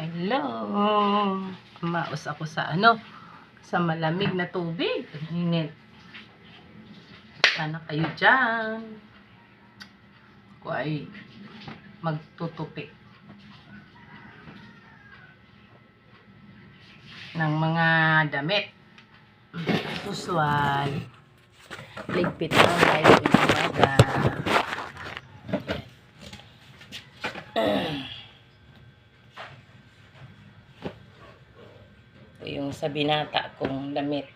Hello. Maus ako sa ano, sa malamig na tubig. Init. Sana kayo dyan. Ako ay magtutupi ng mga damit. Usual. Ligpit lang tayo ng umaga. Ito sa binata kong damit.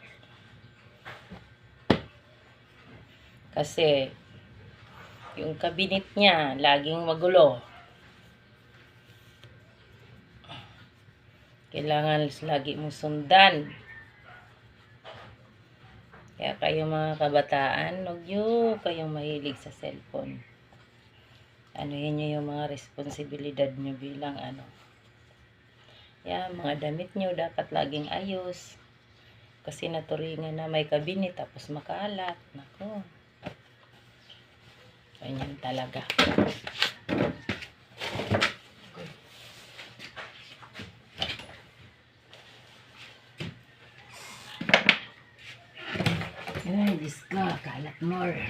Kasi, yung kabinet niya, laging magulo. Kailangan lagi mo sundan. Kaya kayo mga kabataan, huwag nyo kayong mahilig sa cellphone. Ano yun yung mga responsibilidad nyo bilang ano. Yan, mga damit nyo dapat laging ayos. Kasi naturingan na may kabinet tapos makalat. Nako. Ganyan talaga. Ay, Diyos ko, kalat more.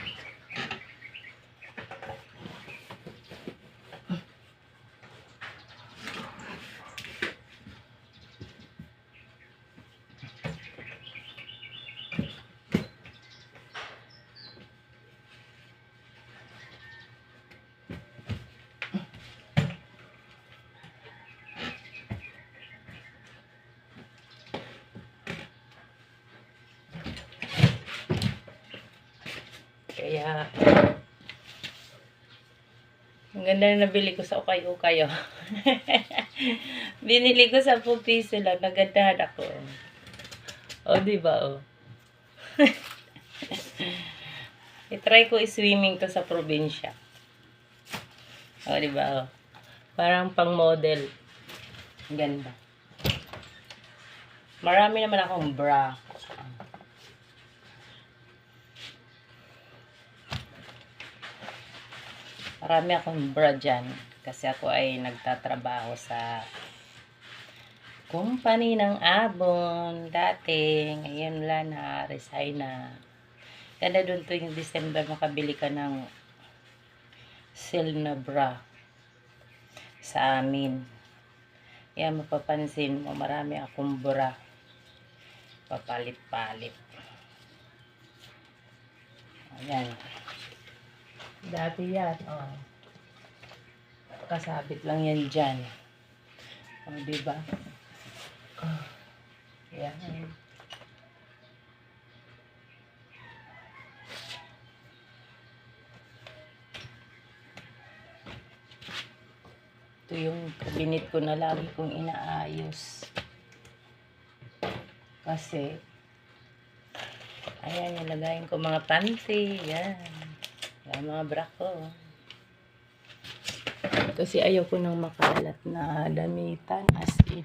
Kaya, ang ganda na nabili ko sa ukay-ukay, oh. Binili ko sa 10 piso lang. Nagandahan ako. Oh, di ba, oh. I-try ko i-swimming to sa probinsya. Oh, di ba, oh. Parang pang model. Ang Ganda. Marami naman akong bra. Marami akong bra dyan. Kasi ako ay nagtatrabaho sa company ng Avon dati. Ngayon wala na, resign na. Ganda doon to yung December makabili ka ng sale na bra sa amin. Yan, mapapansin mo, marami akong bra. Papalit-palit. Ayan. Dati yan, oh. Kasabit lang yan dyan. Oh, diba? Oh. Yan. Ito yung kabinet ko na lagi kong inaayos. Kasi, ayan, nilagayin ko mga panty. Yan. Yan mga bra. Kasi ayaw ko nang makalat na damitan as in.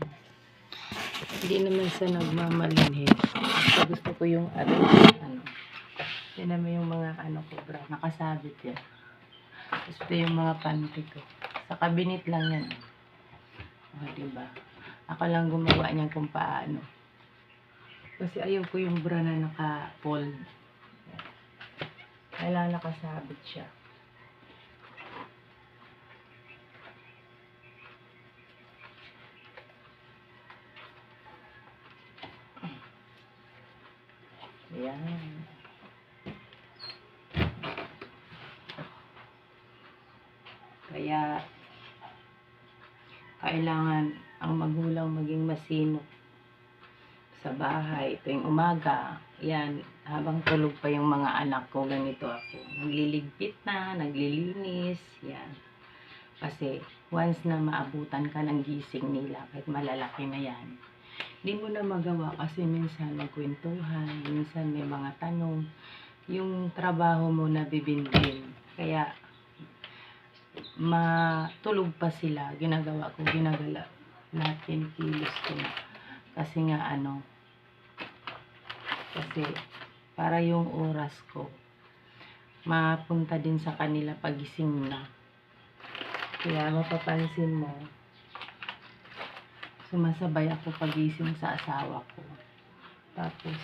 Hindi naman sa nagmamalinhit. Basta gusto ko yung ano, ano. Yan naman yung mga ano ko bra. Nakasabit yan. Gusto yung mga panty ko. Sa kabinet lang yan. O, diba? Ako lang gumawa niyan kung paano. Kasi ayaw ko yung bra na naka-fold. Kailangan nakasabit siya. Ayan. Kaya, kailangan ang magulang maging masinop sa bahay. Tuwing umaga, yan, habang tulog pa yung mga anak ko, ganito ako. Nagliligpit na, naglilinis, yan. Kasi, once na maabutan ka ng gising nila, kahit malalaki na yan, hindi mo na magawa kasi minsan magkwentuhan, minsan may mga tanong, yung trabaho mo na bibindin. Kaya, matulog pa sila, ginagawa ko, ginagala natin, kilos ko na. Kasi nga ano, kasi para yung oras ko, mapunta din sa kanila pagising na. Kaya mapapansin mo, sumasabay ako pagising sa asawa ko. Tapos,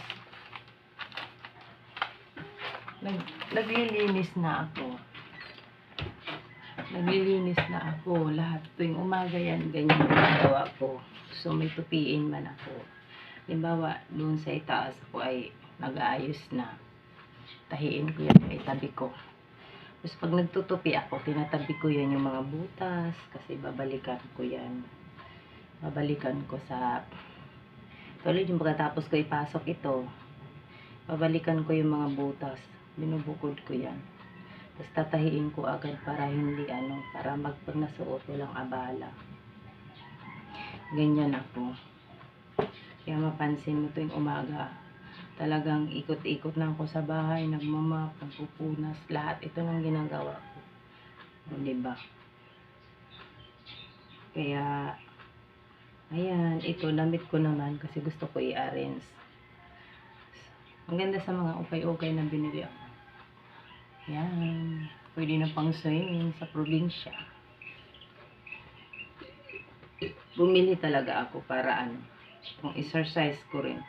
nag, naglilinis na ako. Naglilinis na ako. Lahat tuwing umaga yan, ganyan ang ginagawa ko. So, may tupiin man ako. Halimbawa, doon sa itaas ako ay nag-aayos na. Tahiin ko yan, may tabi ko. Tapos pag nagtutupi ako, tinatabi ko yan yung mga butas kasi babalikan ko yan. Babalikan ko sa tulad yung pagkatapos ko ipasok ito, babalikan ko yung mga butas. Binubukod ko yan. Tapos tatahiin ko agad para hindi ano, para mag pag nasuot walang abala. Ganyan ako. Kaya mapansin mo tuwing umaga, talagang ikot-ikot na ako sa bahay, nagmamap, nagpupunas, lahat ito nang ginagawa ko. O, diba? Kaya, ayan, ito, damit ko naman kasi gusto ko i-arrange. Ang ganda sa mga ukay-ukay na binili ako. Yan, pwede na pang swimming sa probinsya. Bumili talaga ako para ano, kung exercise ko rin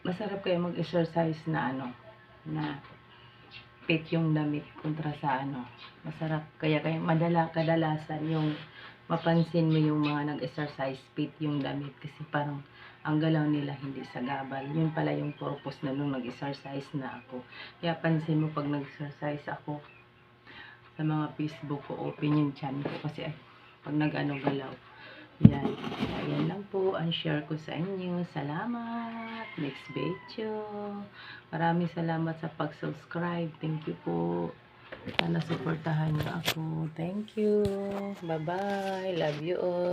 masarap kayo mag-exercise na ano, na fit yung damit kontra sa ano. Masarap. Kaya kayo madala kadalasan yung mapansin mo yung mga nag-exercise fit yung damit kasi parang ang galaw nila hindi sa gabal. Yun pala yung purpose na nung nag-exercise na ako. Kaya pansin mo pag nag-exercise ako sa mga Facebook ko, open yung channel ko kasi ay, pag nag-ano galaw. Yan. Ayan lang po ang share ko sa inyo. Salamat. Next video. Maraming salamat sa pag-subscribe. Thank you po. Sana supportahan niyo ako. Thank you. Bye-bye. Love you all.